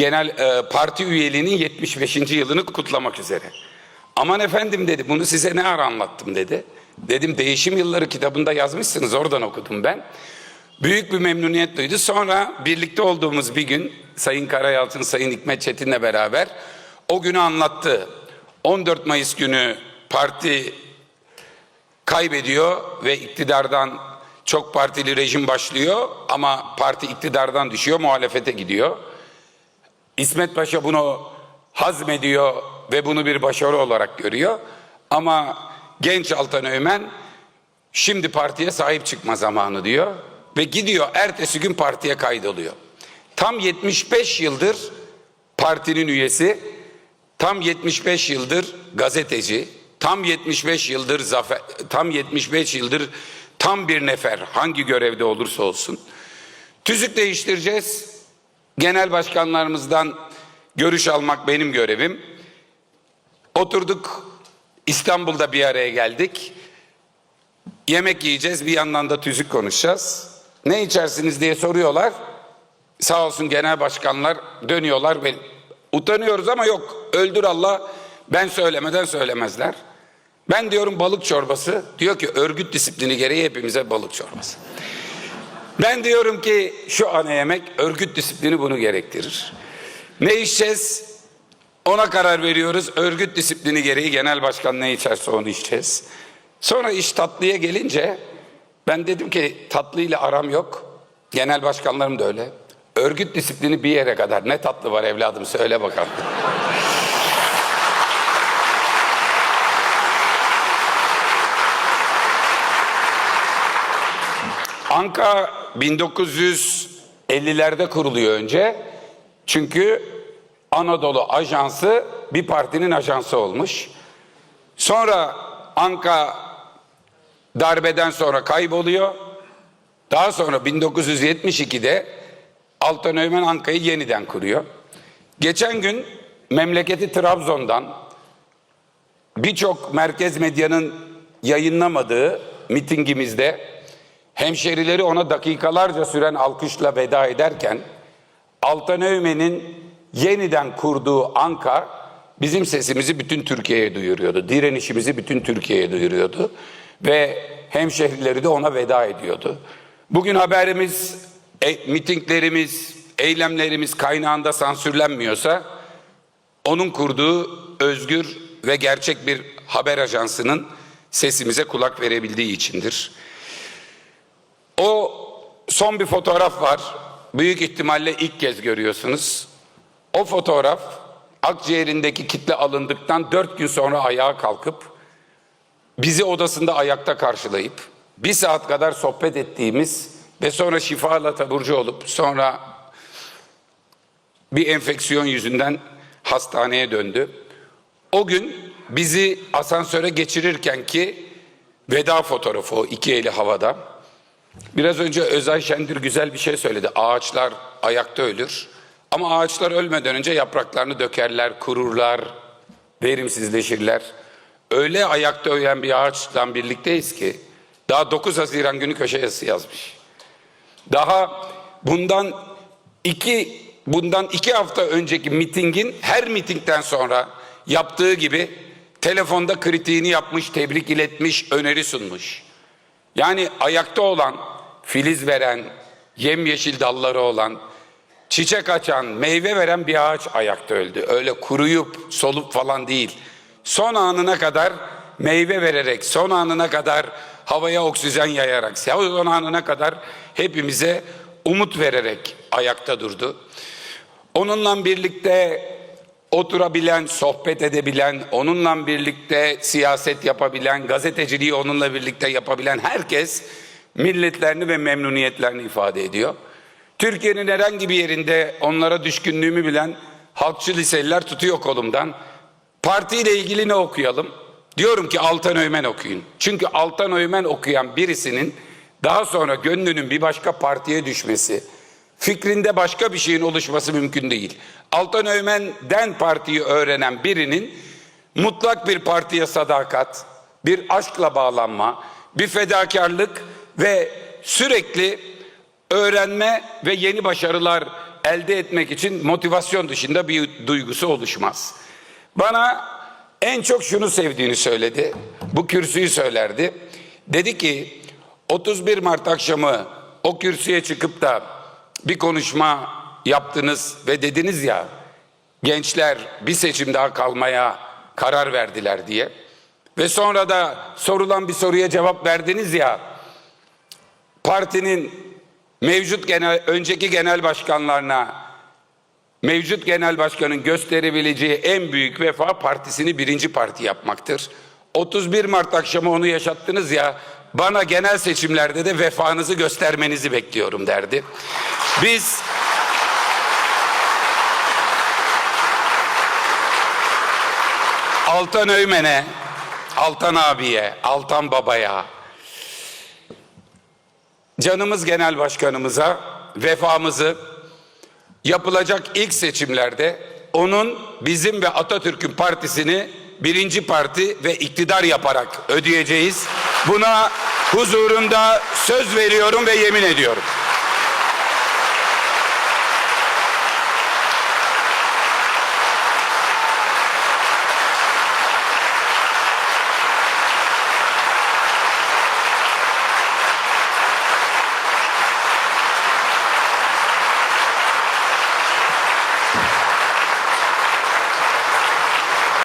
genel e, parti üyeliğinin 75. yılını kutlamak üzere. Aman efendim dedi bunu size ne ara anlattım dedi. Dedim değişim yılları kitabında yazmışsınız oradan okudum ben. Büyük bir memnuniyet duydu. Sonra birlikte olduğumuz bir gün Sayın Karayalçın, Sayın Hikmet Çetin'le beraber o günü anlattı. 14 Mayıs günü parti kaybediyor ve iktidardan çok partili rejim başlıyor ama parti iktidardan düşüyor, muhalefete gidiyor. İsmet Paşa bunu hazmediyor ve bunu bir başarı olarak görüyor. Ama genç Altan Öğmen şimdi partiye sahip çıkma zamanı diyor ve gidiyor ertesi gün partiye kaydoluyor. Tam 75 yıldır partinin üyesi, tam 75 yıldır gazeteci, tam 75 yıldır zafer, tam 75 yıldır tam bir nefer hangi görevde olursa olsun. Tüzük değiştireceğiz. Genel başkanlarımızdan görüş almak benim görevim. Oturduk İstanbul'da bir araya geldik. Yemek yiyeceğiz bir yandan da tüzük konuşacağız. Ne içersiniz diye soruyorlar. Sağ olsun genel başkanlar dönüyorlar ve utanıyoruz ama yok öldür Allah ben söylemeden söylemezler. Ben diyorum balık çorbası diyor ki örgüt disiplini gereği hepimize balık çorbası. Ben diyorum ki şu ana yemek örgüt disiplini bunu gerektirir. Ne içeceğiz? Ona karar veriyoruz. Örgüt disiplini gereği genel başkan ne içerse onu içeceğiz. Sonra iş tatlıya gelince ben dedim ki tatlıyla aram yok. Genel başkanlarım da öyle. Örgüt disiplini bir yere kadar. Ne tatlı var evladım söyle bakalım. Anka 1950'lerde kuruluyor önce. Çünkü Anadolu Ajansı bir partinin ajansı olmuş. Sonra Anka darbeden sonra kayboluyor. Daha sonra 1972'de Altan Öğmen Anka'yı yeniden kuruyor. Geçen gün memleketi Trabzon'dan birçok merkez medyanın yayınlamadığı mitingimizde hemşerileri ona dakikalarca süren alkışla veda ederken Altan Öğmen'in yeniden kurduğu Anka bizim sesimizi bütün Türkiye'ye duyuruyordu. Direnişimizi bütün Türkiye'ye duyuruyordu. Ve hemşehrileri de ona veda ediyordu. Bugün haberimiz, e, mitinglerimiz, eylemlerimiz kaynağında sansürlenmiyorsa onun kurduğu özgür ve gerçek bir haber ajansının sesimize kulak verebildiği içindir. Son bir fotoğraf var. Büyük ihtimalle ilk kez görüyorsunuz. O fotoğraf akciğerindeki kitle alındıktan dört gün sonra ayağa kalkıp bizi odasında ayakta karşılayıp bir saat kadar sohbet ettiğimiz ve sonra şifayla taburcu olup sonra bir enfeksiyon yüzünden hastaneye döndü. O gün bizi asansöre geçirirken ki veda fotoğrafı o iki eli havada. Biraz önce Özay Şendir güzel bir şey söyledi. Ağaçlar ayakta ölür. Ama ağaçlar ölmeden önce yapraklarını dökerler, kururlar, verimsizleşirler. Öyle ayakta ölen bir ağaçla birlikteyiz ki daha 9 Haziran günü köşe yazısı yazmış. Daha bundan iki bundan iki hafta önceki mitingin her mitingden sonra yaptığı gibi telefonda kritiğini yapmış, tebrik iletmiş, öneri sunmuş. Yani ayakta olan, filiz veren, yemyeşil dalları olan, çiçek açan, meyve veren bir ağaç ayakta öldü. Öyle kuruyup, solup falan değil. Son anına kadar meyve vererek, son anına kadar havaya oksijen yayarak, son anına kadar hepimize umut vererek ayakta durdu. Onunla birlikte oturabilen, sohbet edebilen, onunla birlikte siyaset yapabilen, gazeteciliği onunla birlikte yapabilen herkes milletlerini ve memnuniyetlerini ifade ediyor. Türkiye'nin herhangi bir yerinde onlara düşkünlüğümü bilen halkçı liseliler tutuyor kolumdan. Partiyle ilgili ne okuyalım? Diyorum ki Altan Öğmen okuyun. Çünkü Altan Öğmen okuyan birisinin daha sonra gönlünün bir başka partiye düşmesi, fikrinde başka bir şeyin oluşması mümkün değil. Altan Öğmen'den partiyi öğrenen birinin mutlak bir partiye sadakat, bir aşkla bağlanma, bir fedakarlık ve sürekli öğrenme ve yeni başarılar elde etmek için motivasyon dışında bir duygusu oluşmaz. Bana en çok şunu sevdiğini söyledi. Bu kürsüyü söylerdi. Dedi ki 31 Mart akşamı o kürsüye çıkıp da bir konuşma yaptınız ve dediniz ya gençler bir seçim daha kalmaya karar verdiler diye. Ve sonra da sorulan bir soruya cevap verdiniz ya partinin mevcut genel önceki genel başkanlarına mevcut genel başkanın gösterebileceği en büyük vefa partisini birinci parti yapmaktır. 31 Mart akşamı onu yaşattınız ya bana genel seçimlerde de vefanızı göstermenizi bekliyorum derdi. Biz Altan Öymen'e, Altan abiye, Altan babaya, canımız genel başkanımıza vefamızı yapılacak ilk seçimlerde onun bizim ve Atatürk'ün partisini birinci parti ve iktidar yaparak ödeyeceğiz. Buna huzurunda söz veriyorum ve yemin ediyorum.